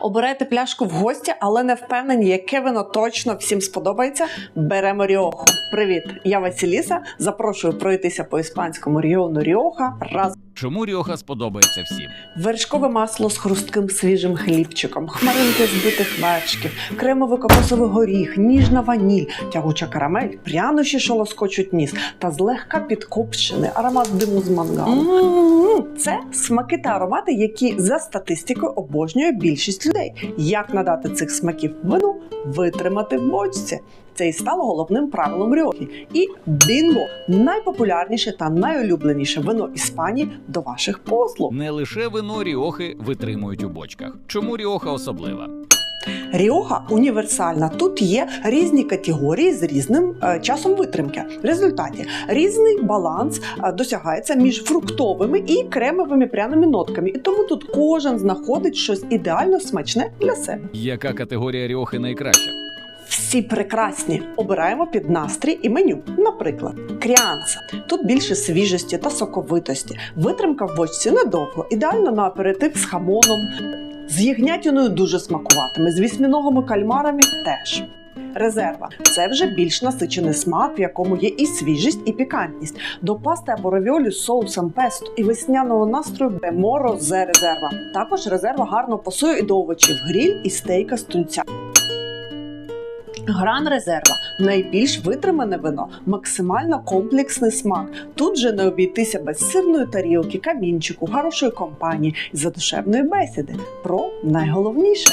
Обираєте пляшку в гості, але не впевнені, яке вино точно всім сподобається. Беремо Ріоху. Привіт, я Василіса. Запрошую пройтися по іспанському регіону Ріоха разом. Чому Ріоха сподобається всім? Вершкове масло з хрустким свіжим хлібчиком, хмаринки збитих вершків, кремовий кокосовий горіх, ніжна ваніль, тягуча карамель, прянощі, що лоскочуть ніс та злегка підкопчений аромат диму з мангалу. М, Це смаки та аромати, які за статистикою обожнює більшість людей. Як надати цих смаків вину? Витримати в бочці. Це і стало головним правилом Ріохи. І бінго найпопулярніше та найулюбленіше вино Іспанії до ваших послуг. Не лише вино Ріохи витримують у бочках. Чому Ріоха особлива? Ріоха універсальна. Тут є різні категорії з різним е, часом витримки. В результаті різний баланс е, досягається між фруктовими і кремовими пряними нотками. І тому тут кожен знаходить щось ідеально смачне для себе. Яка категорія Ріохи найкраща? Всі прекрасні обираємо під настрій і меню. Наприклад, кріанса. Тут більше свіжості та соковитості. Витримка в бочці недовго, ідеально на аперитив з хамоном. З ягнятиною дуже смакуватиме, з вісьміногими кальмарами теж. Резерва це вже більш насичений смак, в якому є і свіжість, і пікантність. До пасти або равіолі з соусом песто і весняного настрою беремо розе резерва. Також резерва гарно пасує і до овочів гріль і стейка з тунця. Гран резерва найбільш витримане вино, максимально комплексний смак. Тут же не обійтися без сирної тарілки, камінчику, хорошої компанії і задушевної бесіди про найголовніше.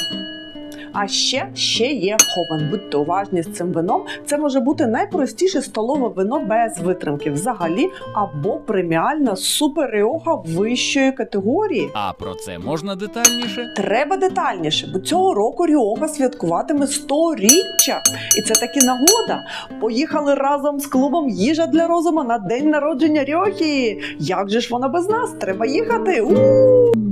А ще ще є ховен. Будьте уважні з цим вином. Це може бути найпростіше столове вино без витримки взагалі, або преміальна суперіоха вищої категорії. А про це можна детальніше? Треба детальніше, бо цього року Ріога святкуватиме 100-річчя. І це таки нагода. Поїхали разом з клубом Їжа для розуму на день народження Ріохи. Як же ж вона без нас? Треба їхати. у